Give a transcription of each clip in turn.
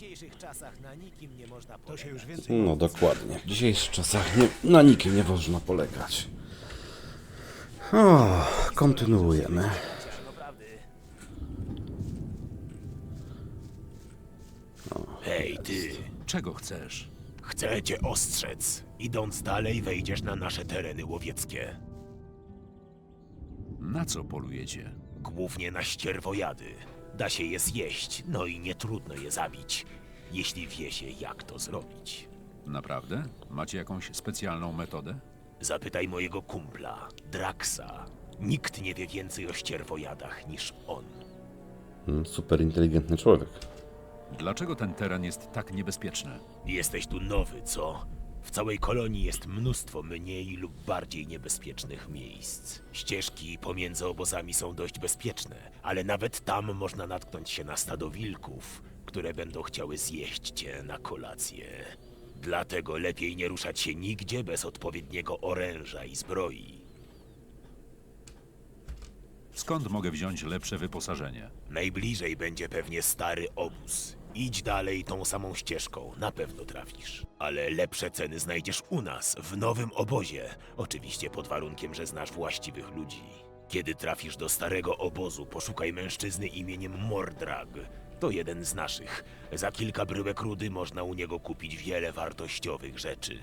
dzisiejszych czasach na nikim nie można To się polegać. już więcej No dokładnie. W dzisiejszych czasach nie, na nikim nie można polegać. O, kontynuujemy. Hej, ty! Czego chcesz? Chcę cię ostrzec. Idąc dalej, wejdziesz na nasze tereny łowieckie. Na co polujecie? Głównie na ścierwojady. Da się je zjeść, no i nie trudno je zabić, jeśli wie się, jak to zrobić. Naprawdę? Macie jakąś specjalną metodę? Zapytaj mojego kumpla, Draxa. Nikt nie wie więcej o ścierwojadach niż on. Mm, Super inteligentny człowiek. Dlaczego ten teren jest tak niebezpieczny? Jesteś tu nowy, co? W całej kolonii jest mnóstwo mniej lub bardziej niebezpiecznych miejsc. Ścieżki pomiędzy obozami są dość bezpieczne, ale nawet tam można natknąć się na stado wilków, które będą chciały zjeść cię na kolację. Dlatego lepiej nie ruszać się nigdzie bez odpowiedniego oręża i zbroi. Skąd mogę wziąć lepsze wyposażenie? Najbliżej będzie pewnie stary obóz. Idź dalej tą samą ścieżką, na pewno trafisz. Ale lepsze ceny znajdziesz u nas, w nowym obozie. Oczywiście pod warunkiem, że znasz właściwych ludzi. Kiedy trafisz do starego obozu, poszukaj mężczyzny imieniem Mordrag. To jeden z naszych. Za kilka bryłek rudy można u niego kupić wiele wartościowych rzeczy.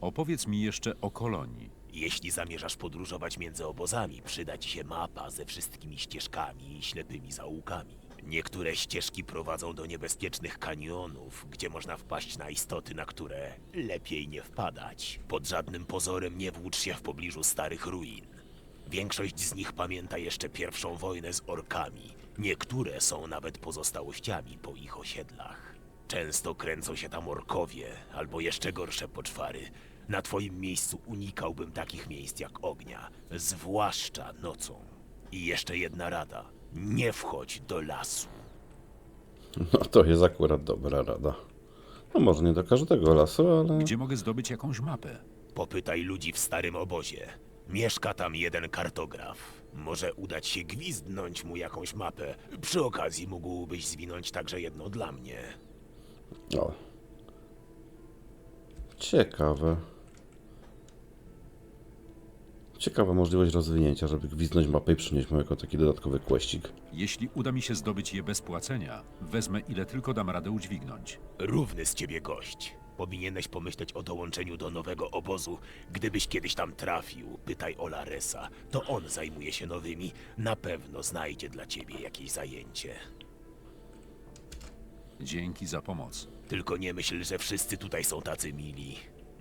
Opowiedz mi jeszcze o kolonii. Jeśli zamierzasz podróżować między obozami, przyda ci się mapa ze wszystkimi ścieżkami i ślepymi zaułkami. Niektóre ścieżki prowadzą do niebezpiecznych kanionów, gdzie można wpaść na istoty, na które lepiej nie wpadać. Pod żadnym pozorem nie włócz się w pobliżu starych ruin. Większość z nich pamięta jeszcze pierwszą wojnę z orkami. Niektóre są nawet pozostałościami po ich osiedlach. Często kręcą się tam orkowie, albo jeszcze gorsze poczwary. Na twoim miejscu unikałbym takich miejsc jak ognia, zwłaszcza nocą. I jeszcze jedna rada. Nie wchodź do lasu. No to jest akurat dobra rada. No może nie do każdego lasu, ale... Gdzie mogę zdobyć jakąś mapę? Popytaj ludzi w starym obozie. Mieszka tam jeden kartograf. Może udać się gwizdnąć mu jakąś mapę. Przy okazji mógłbyś zwinąć także jedno dla mnie. O. Ciekawe. Ciekawa możliwość rozwinięcia, żeby gwizdnąć mapę i przynieść mu jako taki dodatkowy kłeścik. Jeśli uda mi się zdobyć je bez płacenia, wezmę ile tylko dam radę udźwignąć. Równy z ciebie gość. Powinieneś pomyśleć o dołączeniu do nowego obozu. Gdybyś kiedyś tam trafił, pytaj o Laresa. To on zajmuje się nowymi. Na pewno znajdzie dla ciebie jakieś zajęcie. Dzięki za pomoc. Tylko nie myśl, że wszyscy tutaj są tacy mili.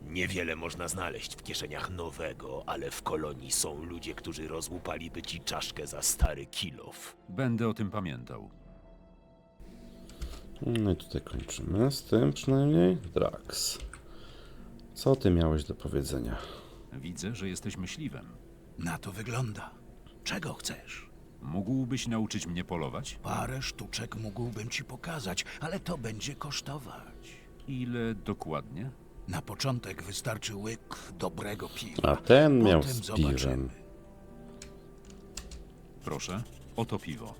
Niewiele można znaleźć w kieszeniach nowego, ale w kolonii są ludzie, którzy rozłupaliby ci czaszkę za stary kilof. Będę o tym pamiętał. No i tutaj kończymy z tym przynajmniej. Drax. Co ty miałeś do powiedzenia? Widzę, że jesteś myśliwym. Na to wygląda. Czego chcesz? Mógłbyś nauczyć mnie polować? Parę sztuczek mógłbym ci pokazać, ale to będzie kosztować. Ile dokładnie? Na początek wystarczy łyk dobrego piwa. A ten miał Potem z zobaczymy. piwem. Proszę, oto piwo.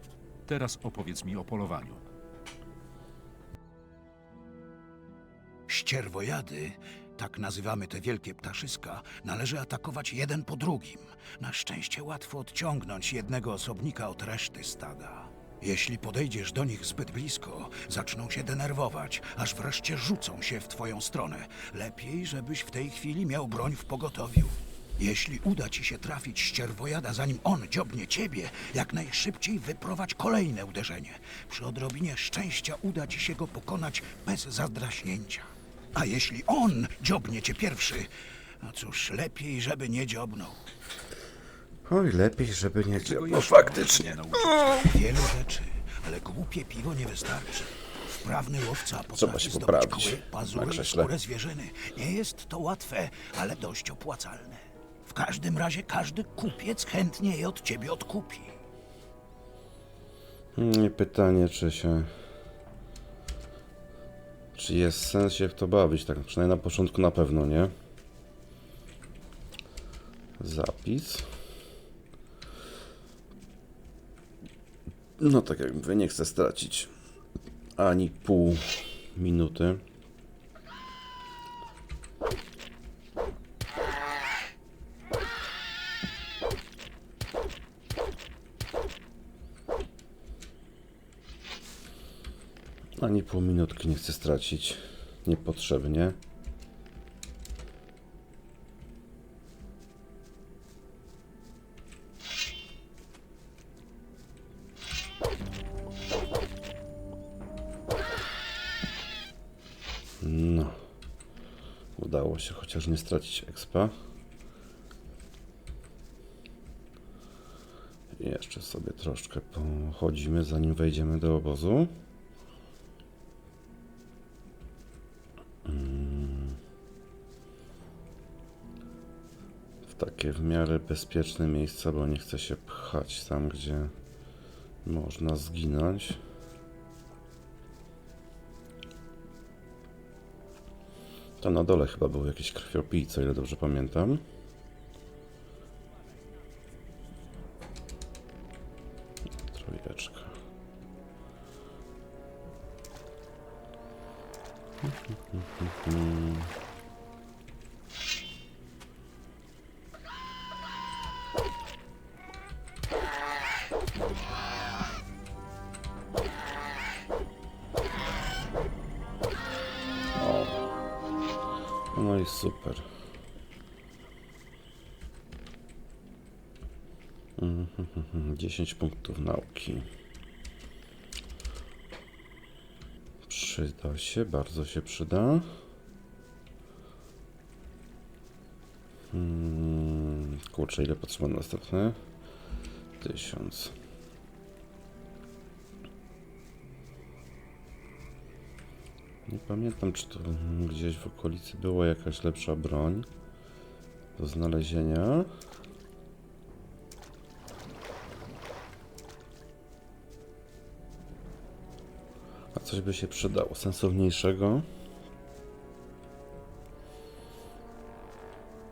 Teraz opowiedz mi o polowaniu. Ścierwojady, tak nazywamy te wielkie ptaszyska, należy atakować jeden po drugim. Na szczęście łatwo odciągnąć jednego osobnika od reszty stada. Jeśli podejdziesz do nich zbyt blisko, zaczną się denerwować, aż wreszcie rzucą się w twoją stronę. Lepiej, żebyś w tej chwili miał broń w pogotowiu. Jeśli uda ci się trafić ścierwojada, zanim on dziobnie ciebie, jak najszybciej wyprowadź kolejne uderzenie. Przy odrobinie szczęścia uda ci się go pokonać bez zadraśnięcia. A jeśli on dziobnie cię pierwszy, no cóż, lepiej, żeby nie dziobnął. Oj, lepiej, żeby nie Czego jeszcze faktycznie. Wielu rzeczy, ale głupie piwo nie wystarczy. Wprawny łowca Trzeba potrafi się zdobyć poprawić kły, na pazury i krześle. skórę zwierzyny. Nie jest to łatwe, ale dość opłacalne. W każdym razie każdy kupiec chętnie je od ciebie odkupi. I pytanie, czy się... Czy jest sens się w to bawić? Tak, przynajmniej na początku na pewno, nie? Zapis. No tak jak mówię, nie chcę stracić ani pół minuty. Ani pół minutki nie chcę stracić niepotrzebnie. No. Udało się chociaż nie stracić expa. Jeszcze sobie troszkę pochodzimy, zanim wejdziemy do obozu. Mm. W takie w miarę bezpieczne miejsca, bo nie chcę się pchać tam, gdzie można zginąć. Tam na dole chyba był jakiś krwiopijca, ile dobrze pamiętam. Trójeczka. O. 10 punktów nauki. Przyda się, bardzo się przyda. Hmm, kurczę, ile potrzeba na następne? Tysiąc. Nie pamiętam, czy tu gdzieś w okolicy była jakaś lepsza broń do znalezienia. Coś by się przydało sensowniejszego.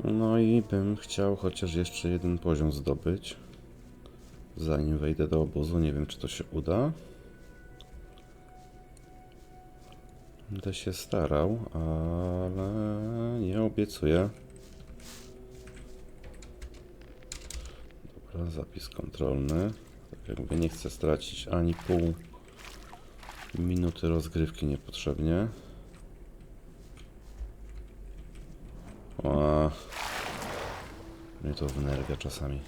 No i bym chciał chociaż jeszcze jeden poziom zdobyć. Zanim wejdę do obozu, nie wiem czy to się uda. Będę się starał, ale nie obiecuję. Dobra, zapis kontrolny. Tak jakby nie chcę stracić ani pół minuty rozgrywki niepotrzebnie. O, mnie to wnerwia czasami.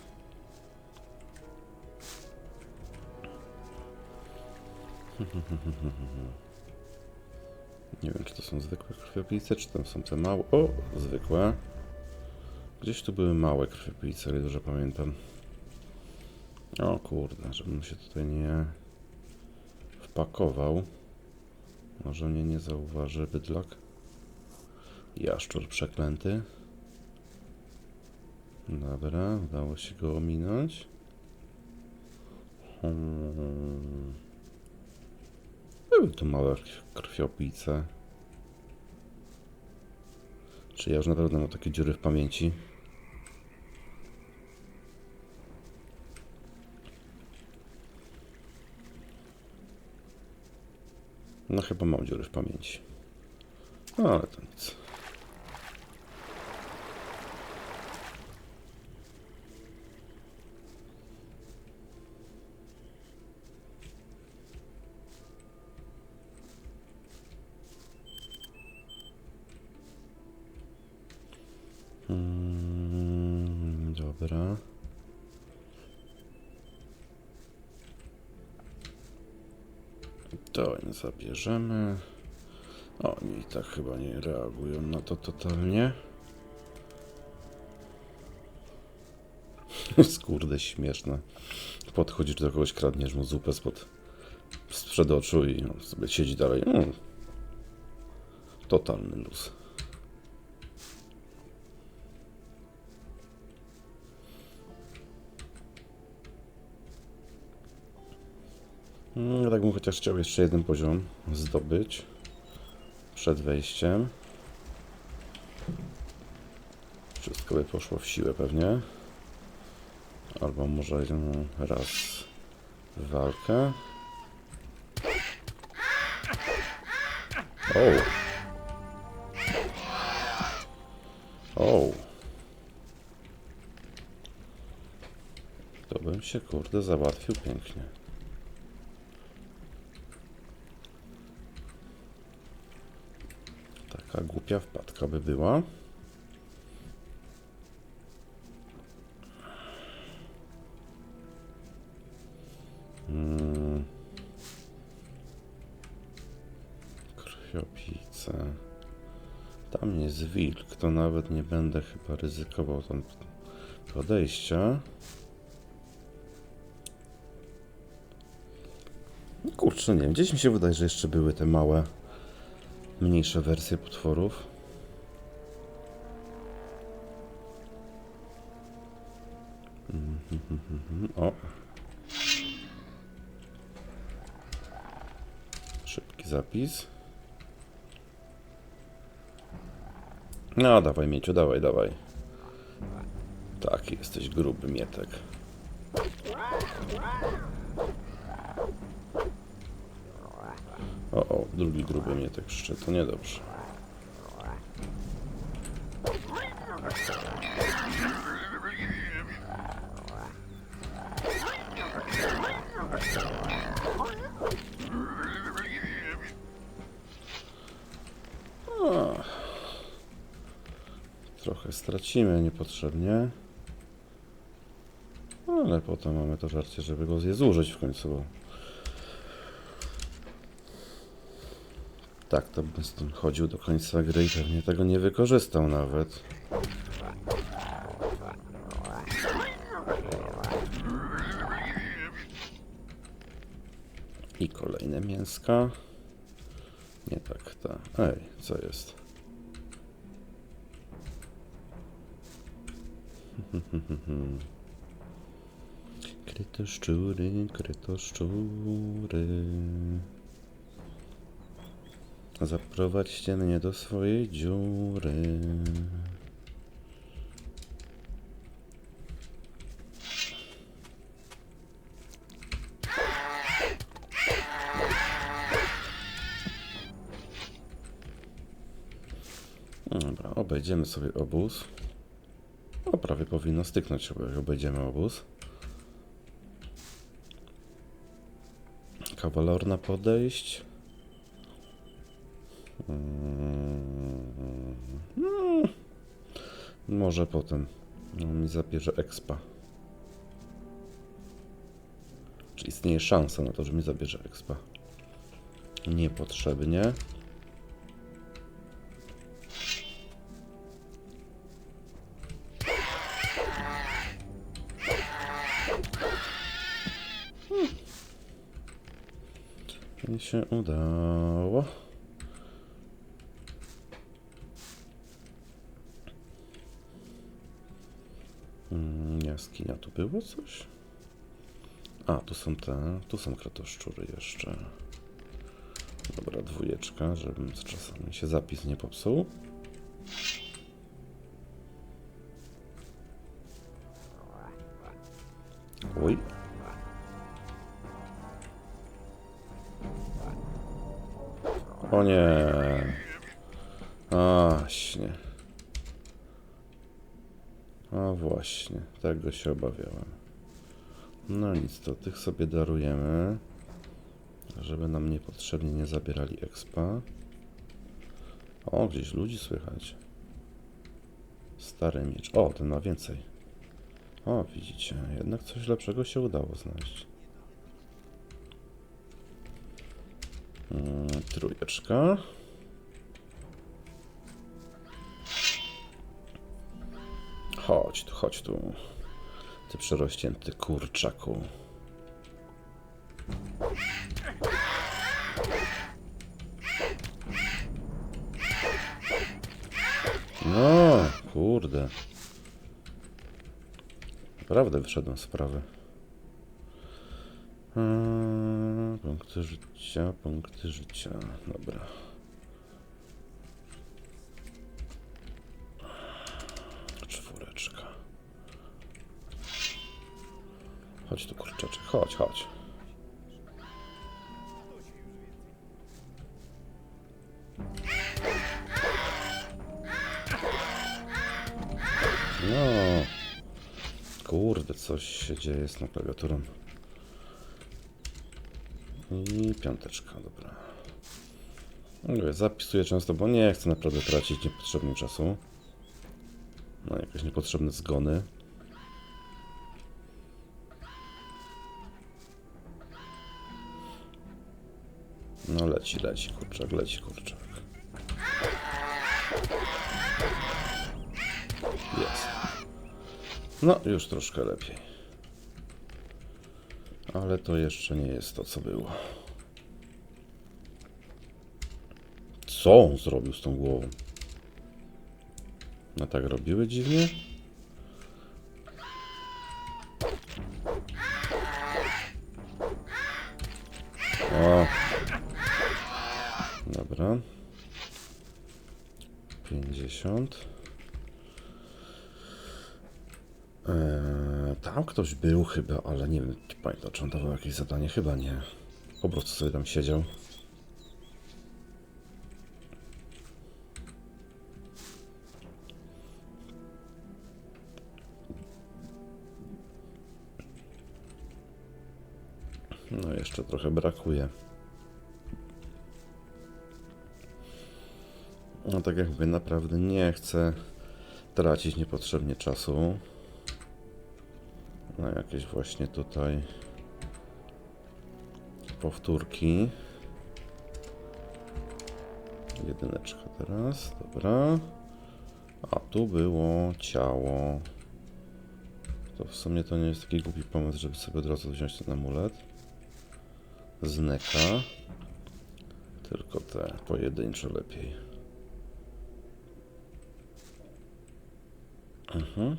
Nie wiem, czy to są zwykłe krwiopijce, czy tam są te małe. O, zwykłe. Gdzieś tu były małe krwiopijce, ale dobrze pamiętam. O kurde, żebym się tutaj nie wpakował. Może mnie nie zauważy bydlak. Jaszczur przeklęty. Dobra, udało się go ominąć. Hmm. Były tu małe krwiopijce. Czy ja już naprawdę mam takie dziury w pamięci? No chyba mam dziury w pamięci. No ale to nic. Mm, dobra. To nie zabierzemy. Oni tak chyba nie reagują na to totalnie. Skurde śmieszne. Podchodzisz do kogoś, kradniesz mu zupę spod sprzed oczu i on sobie siedzi dalej. Mm. Totalny luz. Ja tak bym chociaż chciał jeszcze jeden poziom zdobyć przed wejściem. Wszystko by poszło w siłę pewnie. Albo może raz w walkę. O. O. To bym się kurde załatwił pięknie. Taka głupia wpadka by była. Mm. Krwiopice. Tam jest wilk, to nawet nie będę chyba ryzykował tam podejścia. Kurczę, nie wiem, gdzieś mi się wydaje, że jeszcze były te małe, mniejsze wersje potworów. Mhm, O. Szybki zapis. No, dawaj, Mieciu, dawaj, dawaj. Tak, jesteś gruby mietek. O, drugi gruby mietek przyszedł, to niedobrze. Trochę stracimy niepotrzebnie. Ale potem mamy to żarcie, żeby go zjezużyć w końcu. Bo... Tak, to bym stąd chodził do końca gry i pewnie tego nie wykorzystał nawet. I kolejne mięska. Nie tak, ta. Ej, co jest? Krytoszczury, krytoszczury. Zaprowadźcie mnie do swojej dziury. Dobra, obejdziemy sobie obóz. O, prawie powinno styknąć, jak obejdziemy obóz. Kawalorna podejść. Mm, no, może potem. No, mi zabierze expa. Czy istnieje szansa na to, że mi zabierze expa? Niepotrzebnie. Mi się udało. Mm, Jaskinia, tu było coś? A, tu są te, tu są kratoszczury jeszcze. Dobra, dwójeczka, żebym z czasami się zapis nie popsuł. Oj. O nie. A, śnie. A właśnie, tego się obawiałem. No nic, to tych sobie darujemy, żeby nam niepotrzebnie nie zabierali expa. O, gdzieś ludzi słychać. Stary miecz. O, ten ma więcej. O, widzicie, jednak coś lepszego się udało znaleźć. Mm, trójeczka. Chodź tu, chodź tu. Ty przerośnięty kurczaku. No, kurde. Naprawdę wyszedłem z sprawy. Eee, punkty życia, punkty życia. Dobra. Chodź tu kurczaczek, chodź, chodź. No. Kurde, coś się dzieje z tą klawiaturą. I piąteczka, dobra. No mówię, zapisuję często, bo nie chcę naprawdę tracić niepotrzebnie czasu. No, jakieś niepotrzebne zgony. No leci, leci, kurczak, leci, kurczak. Jest. No, już troszkę lepiej. Ale to jeszcze nie jest to, co było. Co on zrobił z tą głową? No tak robiły dziwnie? Ktoś był chyba, ale nie wiem, czy pamiętam, czy on dawał jakieś zadanie. Chyba nie. Po prostu sobie tam siedział. No jeszcze trochę brakuje. No tak jak mówię, naprawdę nie chcę tracić niepotrzebnie czasu na jakieś właśnie tutaj powtórki. Jedyneczka teraz, dobra. A tu było ciało. To w sumie to nie jest taki głupi pomysł, żeby sobie od razu wziąć ten amulet. Z. Tylko te pojedynczo lepiej. Mhm.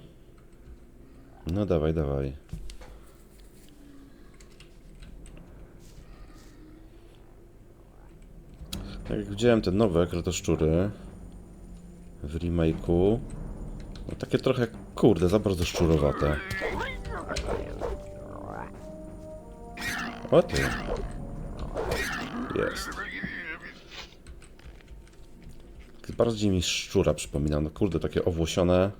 No dawaj, dawaj. Tak jak widziałem te nowe kretoszczury w remake'u, no takie trochę, kurde, za bardzo szczurowate. O ty. Jest. Bardziej mi szczura przypomina. No kurde, takie owłosione.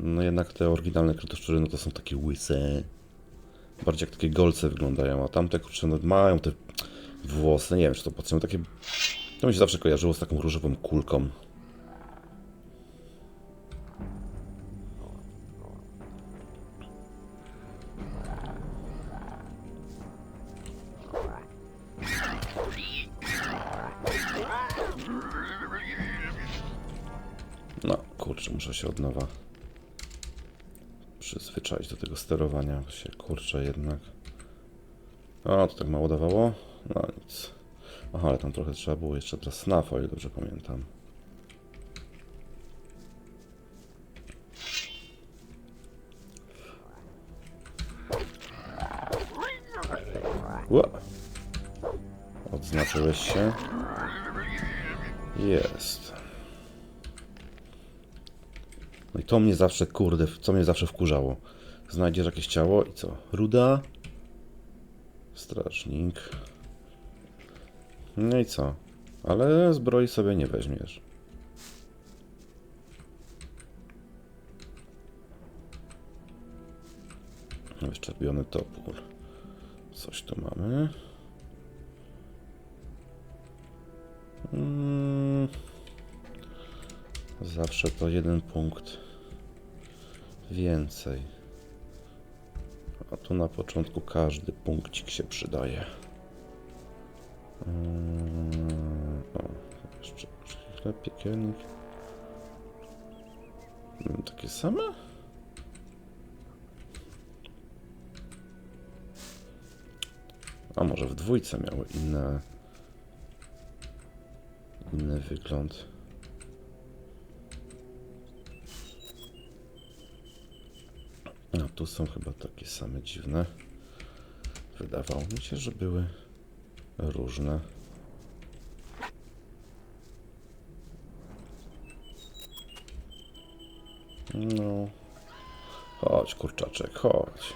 No jednak te oryginalne kretoszczury, no to są takie łyse. Bardziej jak takie golce wyglądają, a tamte kurczę, no mają te włosy, nie wiem czy to potrzebne, takie... To mi się zawsze kojarzyło z taką różową kulką. No, kurczę, muszę się od nowa przyzwyczaić do tego sterowania, bo się kurczę jednak. O, to tak mało dawało? No nic. Aha, ale tam trochę trzeba było jeszcze teraz snafa, o ile dobrze pamiętam. Ła. Odznaczyłeś się. Jest. No i to mnie zawsze, kurde, co mnie zawsze wkurzało. Znajdziesz jakieś ciało i co? Ruda? Strażnik. No i co? Ale zbroi sobie nie weźmiesz. Wyszczerbiony topór. Coś tu mamy. Mm. Zawsze to jeden punkt więcej. A tu na początku każdy punkcik się przydaje. Mm, O, jeszcze chleb piekielnik. Mm, Takie same? A może w dwójce miały inne inny wygląd. No tu są chyba takie same dziwne. Wydawało mi się, że były różne. No. Chodź, kurczaczek, chodź.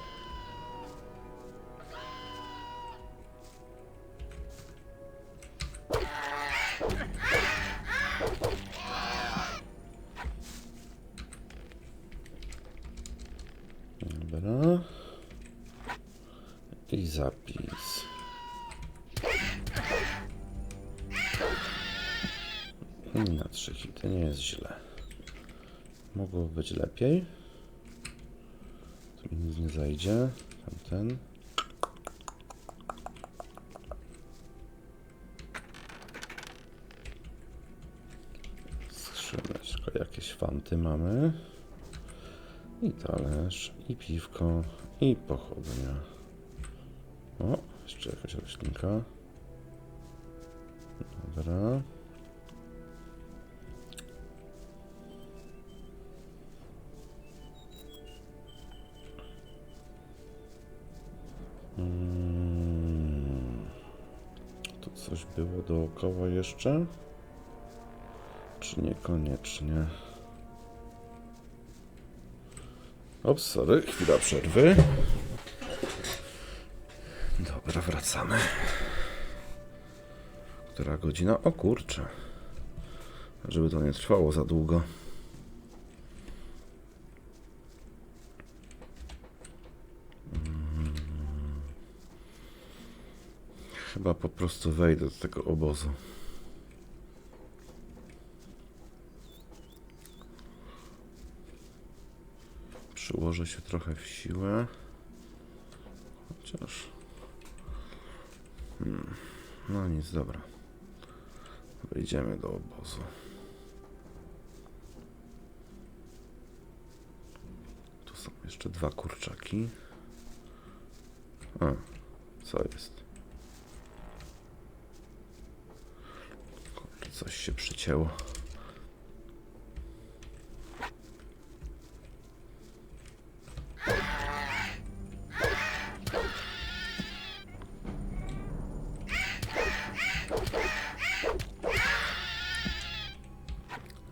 Być lepiej. Tu mi nic nie zajdzie. Tamten. Skrzyneczka, jakieś fanty mamy. I talerz, i piwko, i pochodnia. O, jeszcze jakaś roślinka. Dobra. Coś było dookoła jeszcze? Czy niekoniecznie? Ops, sorry, chwila przerwy. Dobra, wracamy. Która godzina? O kurczę. Żeby to nie trwało za długo. Chyba po prostu wejdę do tego obozu. Przyłożę się trochę w siłę. Chociaż. Hmm. No nic, dobra. Wejdziemy do obozu. Tu są jeszcze dwa kurczaki. A, co jest? Kurczę, coś się przycięło.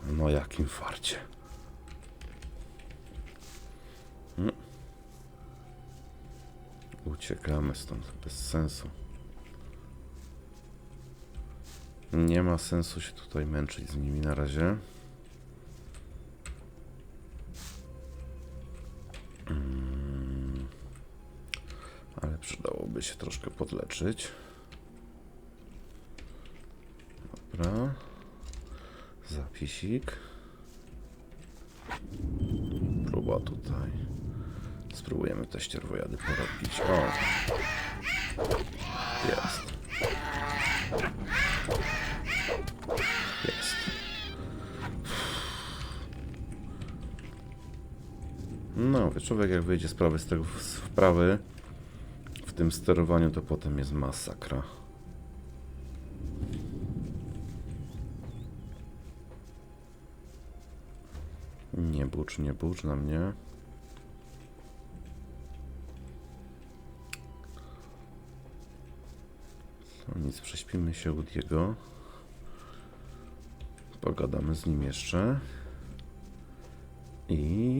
No jakim farcie. Mm. Uciekamy stąd bez sensu. Nie ma sensu się tutaj męczyć z nimi na razie. Mm. Ale przydałoby się troszkę podleczyć. Dobra. Zapisik. Próba tutaj. Spróbujemy te ścierwojady porobić. O! Jest. No, wie człowiek jak wyjdzie sprawy z tego z wprawy w tym sterowaniu, to potem jest masakra. Nie bucz, nie bucz na mnie. No nic, prześpimy się u Diego. Pogadamy z nim jeszcze. I...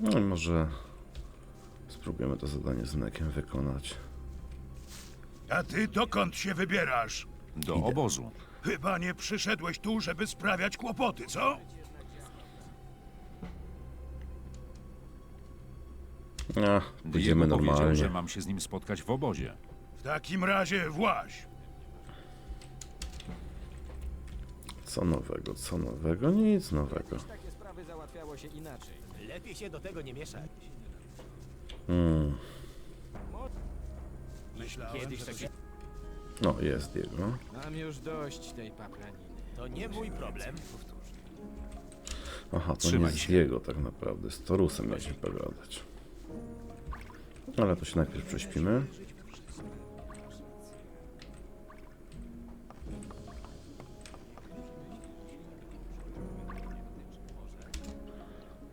No i może spróbujemy to zadanie z Nekiem wykonać. A ty dokąd się wybierasz? Do obozu. Chyba nie przyszedłeś tu, żeby sprawiać kłopoty, co? Ach, pójdziemy Diego powiedział, normalnie. że mam się z nim spotkać w obozie. W takim razie właź. Co nowego, co nowego? Nic nowego. Takie sprawy załatwiało się inaczej. Lepiej się do tego nie mieszać. Hmm. Myślałem, Kiedyś że takie... No, jest Diego. Mam już dość tej paplaniny. To nie mój problem. Aha, to Trzymaj nie z się. Diego tak naprawdę, z Torusem mieliśmy pogadać. Ale to się najpierw prześpimy.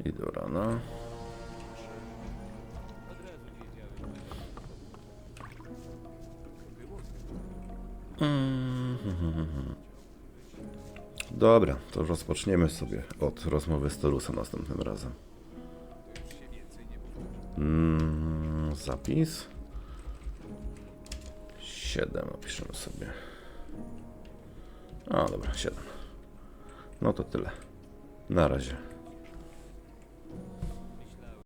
I do rana. Dobra, to rozpoczniemy sobie od rozmowy z Torusem następnym razem. Mm, zapis. 7 opiszemy sobie. A, dobra, 7. No to tyle. Na razie.